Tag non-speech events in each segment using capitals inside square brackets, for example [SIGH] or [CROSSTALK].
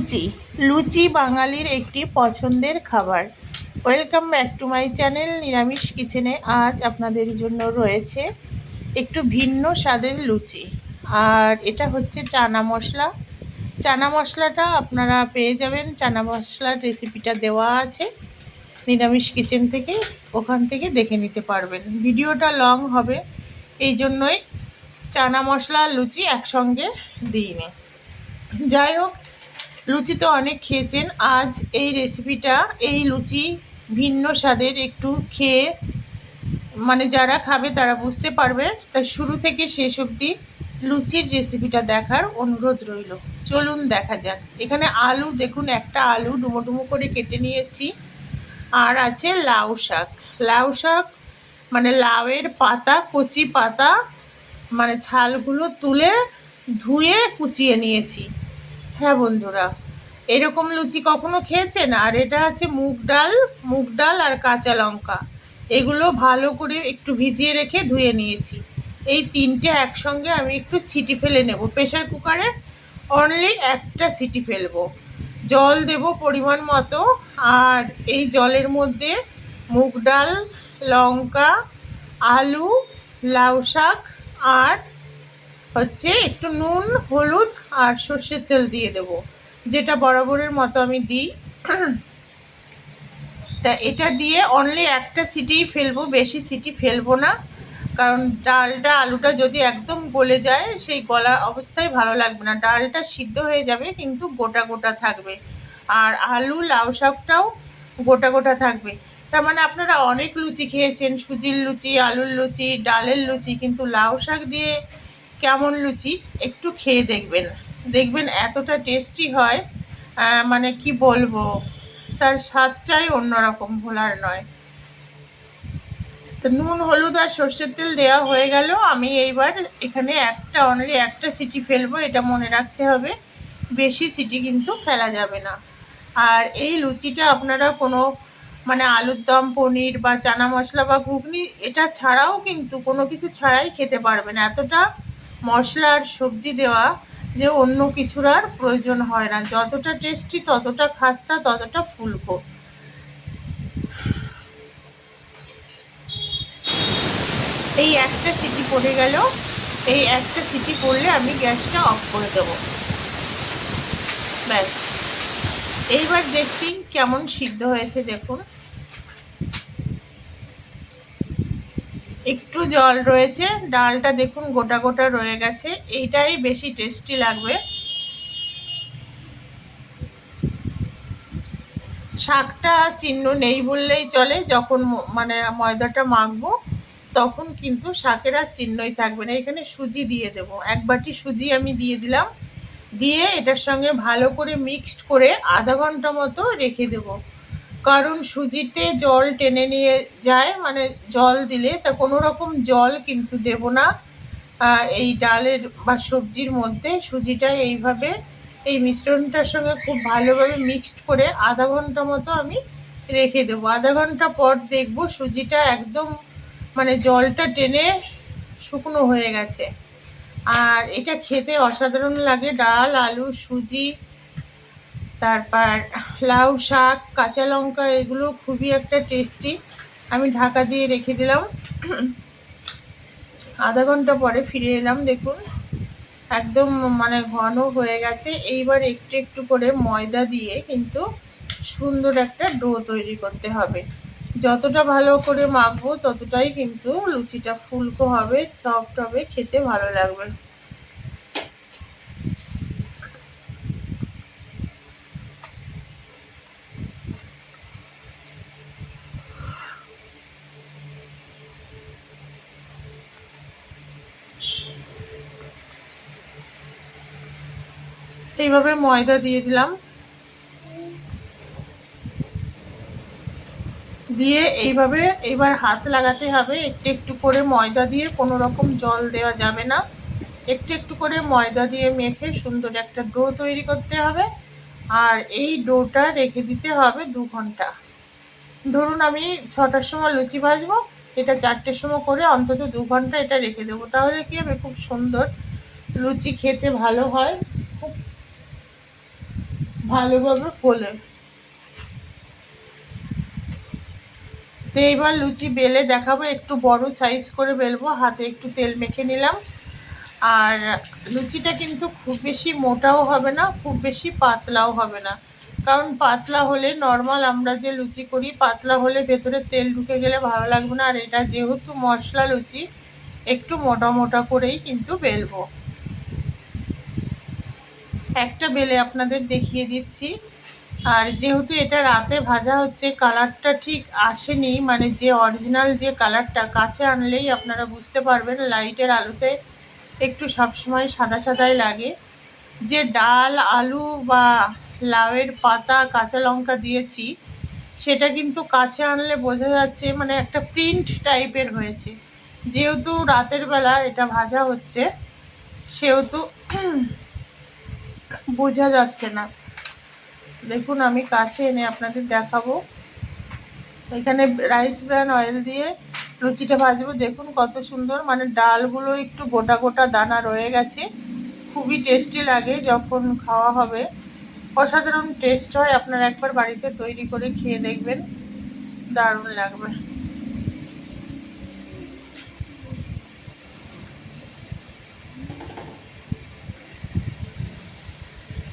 লুচি। লুচি বাঙালির একটি পছন্দের খাবার। Welcome back to my channel নিরামিষ কিচেনে আজ আপনাদের জন্য রয়েছে একটু ভিন্ন স্বাদের লুচি। আর এটা হচ্ছে চানা মশলা। চানা মশলাটা আপনারা পেয়ে যাবেন। চানা মশলার রেসিপিটা দেওয়া আছে। নিরামিষ কিচেন থেকে ওখান থেকে দেখে নিতে পারবেন। ভিডিওটা লং হবে। এই জন্যই চানা মশলা লুচি একসঙ্গে দিইনি। যাই হোক লুচি তো অনেক খেয়েছেন, আজ এই রেসিপিটা এই লুচি ভিন্ন স্বাদের একটু খেয়ে মানে যারা খাবে তারা বুঝতে পারবে। তাই শুরু থেকে শেষ অবধি লুচির রেসিপিটা দেখার অনুরোধ রইল। চলুন দেখা যাক। এখানে আলু, দেখুন একটা আলু ডুমো ডুমো করে কেটে নিয়েছি। আর আছে লাউ শাক। লাউ শাক মানে লাউয়ের পাতা, কচি পাতা মানে ছালগুলো তুলে ধুয়ে কুচিয়ে নিয়েছি। হ্যাঁ বন্ধুরা, এরকম লুচি কখনো খেয়েছেন? আর এটা আছে মুগ ডাল মুগ ডাল আর কাঁচা লঙ্কা। এগুলো ভালো করে একটু ভিজিয়ে রেখে ধুয়ে নিয়েছি। এই তিনটে একসঙ্গে আমি একটু সিটি ফেলে নেব। প্রেশার কুকারে অনলি একটা সিটি ফেলব। জল দেব পরিমাণ মতো। আর এই জলের মধ্যে মুগ ডাল, লঙ্কা, আলু, লাউ শাক আর হচ্ছে একটু নুন, হলুদ আর সর্ষের তেল দিয়ে দেব। যেটা বরাবরের মতো আমি দিই। [CLEARS THROAT] তা এটা দিয়ে অনলি একটা সিটি ফেলব, বেশি সিটি ফেলব না। কারণ ডালটা, আলুটা যদি একদম গলে যায়, সেই গলা অবস্থায় ভালো লাগবে না। ডালটা সিদ্ধ হয়ে যাবে, কিন্তু গোটা গোটা থাকবে। আর আলু, লাউ শাকটাও গোটা গোটা থাকবে। তার মানে আপনারা অনেক লুচি খেয়েছেন, সুজির লুচি, আলুর লুচি, ডালের লুচি, কিন্তু লাউ শাক দিয়ে কেমন লুচি, একটু খেয়ে দেখবেন। দেখবেন এতটা টেস্টি হয় মানে কি বলব, তার স্বাদটাই অন্যরকম ভোলার নয়। তো নুন, হলুদ আর সর্ষের তেল দেওয়া হয়ে গেল। আমি এইবার এখানে একটা অনলি একটা সিটি ফেলব, এটা মনে রাখতে হবে। বেশি সিটি কিন্তু ফেলা যাবে না। আর এই লুচিটা আপনারা কোনো মানে আলুর দম, পনির বা চানা মশলা বা ঘুগনি, এটা ছাড়াও কিন্তু কোনো কিছু ছাড়াই খেতে পারবেন। এতটা মশলা আর সবজি দেওয়া যে অন্য কিছুর আর প্রয়োজন হয় না। যতটা টেস্টি ততটা খাস্তা, ততটা ফুলকো। এই একটা সিটি পড়ে গেল। এই একটা সিটি পড়লে আমি গ্যাসটা অফ করে দেব। ব্যাস। এইবার দেখছি কেমন সিদ্ধ হয়েছে, দেখুন। একটু জল রয়েছে, ডালটা দেখুন গোটা গোটা রয়ে গেছে, এইটাই বেশি টেস্টি লাগবে। শাকটা চিহ্ন নেই বললেই চলে, যখন মানে ময়দাটা মাখবো, তখন কিন্তু শাকের আর চিহ্নই থাকবে না। এখানে সুজি দিয়ে দেব। এক বাটি সুজি আমি দিয়ে দিলাম, দিয়ে এটার সঙ্গে ভালো করে মিক্সড করে আধা ঘণ্টা মতো রেখে দেবো। কারণ সুজিতে জল টেনে নিয়ে যায় মানে জল দিলে তা কোনো রকম জল কিন্তু দেব না। এই ডালের বা সবজির মধ্যে সুজিটা এইভাবে, এই মিশ্রণটার সঙ্গে খুব ভালোভাবে মিক্সড করে আধা ঘণ্টা মতো আমি রেখে দেবো। আধা ঘণ্টা পর দেখব সুজিটা একদম মানে জলটা টেনে শুকনো হয়ে গেছে। আর এটা খেতে অসাধারণ লাগে, ডাল, আলু, সুজি, তারপর লাউ শাক, কাঁচা লঙ্কা, এগুলো খুবই একটা টেস্টি আমি ঢাকা দিয়ে রেখে দিলাম। আধা ঘণ্টা পরে ফিরে এলাম, দেখুন। একদম মানে ঘন হয়ে গেছে। এইবার একটু একটু করে ময়দা দিয়ে কিন্তু সুন্দর একটা ডো তৈরি করতে হবে। যতটা ভালো করে মাখবো, ততটাই কিন্তু লুচিটা ফুলকো হবে সফট হবে, খেতে ভালো লাগবে। এইভাবে ময়দা দিয়ে দিলাম। দিয়ে এইভাবে এইবার হাত লাগাতে হবে। একটু একটু করে ময়দা দিয়ে কোনো রকম জল দেওয়া যাবে না। একটু একটু করে ময়দা দিয়ে মেখে সুন্দর একটা ডো তৈরি করতে হবে। আর এই ডোটা রেখে দিতে হবে দু ঘণ্টা। ধরুন আমি ছটার সময় লুচি ভাজবো, এটা চারটের সময় করে অন্তত দু ঘণ্টা এটা রেখে দেবো। তাহলে কি হবে? খুব সুন্দর লুচি খেতে ভালো হয়। ভালোভাবে ফোলে। তো এইবার লুচি বেলে দেখাবো, একটু বড় সাইজ করে বেলবো, হাতে একটু তেল মেখে নিলাম। আর লুচিটা কিন্তু খুব বেশি মোটাও হবে না, খুব বেশি পাতলাও হবে না। কারণ পাতলা হলে নর্মাল আমরা যে লুচি করি, পাতলা হলে ভেতরে তেল ঢুকে গেলে ভালো লাগবে না। আর এটা যেহেতু মশলা লুচি, একটু মোটা মোটা করেই কিন্তু বেলবো। একটা বেলে আপনাদের দেখিয়ে দিচ্ছি। আর যেহেতু এটা রাতে ভাজা হচ্ছে, কালারটা ঠিক আসেনি মানে যে অরিজিনাল যে কালারটা কাছে আনলেই আপনারা বুঝতে পারবেন, লাইটের আলোতে একটু সবসময় সাদা সাদাই লাগে। যে ডাল, আলু বা লাউয়ের পাতা, কাঁচা লঙ্কা দিয়েছি, সেটা কিন্তু কাছে আনলে বোঝা যাচ্ছে মানে একটা প্রিন্ট টাইপের হয়েছে। যেহেতু রাতের বেলা এটা ভাজা হচ্ছে, সেহেতু বোঝা যাচ্ছে না। দেখুন, আমি কাছে এনে আপনাদের দেখাবো। এখানে রাইস ব্র্যান অয়েল দিয়ে লুচিটা ভাজবো। দেখুন কত সুন্দর মানে ডালগুলো একটু গোটা গোটা দানা রয়ে গেছে। খুবই টেস্টি লাগে যখন খাওয়া হবে। অসাধারণ টেস্ট হয়। আপনারা একবার বাড়িতে তৈরি করে খেয়ে দেখবেন। দারুণ লাগবে।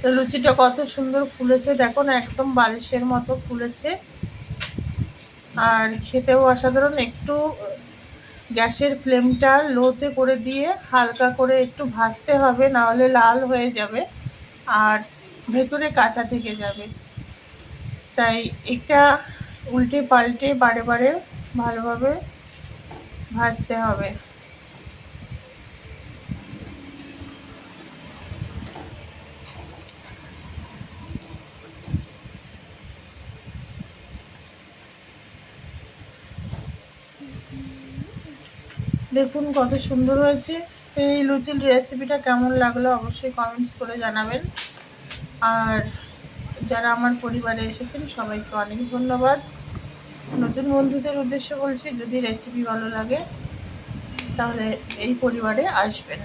তো লুচিটা কত সুন্দর ফুলেছে। দেখো না, একদম বালিশের মতো ফুলেছে। আর খেতেও অসাধারণ, একটু গ্যাসের ফ্লেমটা লোতে করে দিয়ে হালকা করে একটু ভাজতে হবে, নাহলে লাল হয়ে যাবে আর ভেতরে কাঁচা থেকে যাবে। তাই এটা উল্টে পাল্টে বারে বারে ভালোভাবে ভাজতে হবে। দেখুন কত সুন্দর হয়েছে। এই লুচির রেসিপিটা কেমন লাগল অবশ্যই কমেন্টস করে জানাবেন। আর যারা আমার পরিবারে এসেছেন, সবাইকে অনেক ধন্যবাদ। নতুন বন্ধুদের উদ্দেশ্য বলছি, যদি রেসিপি ভালো লাগে, তাহলে এই পরিবারে আসবেন।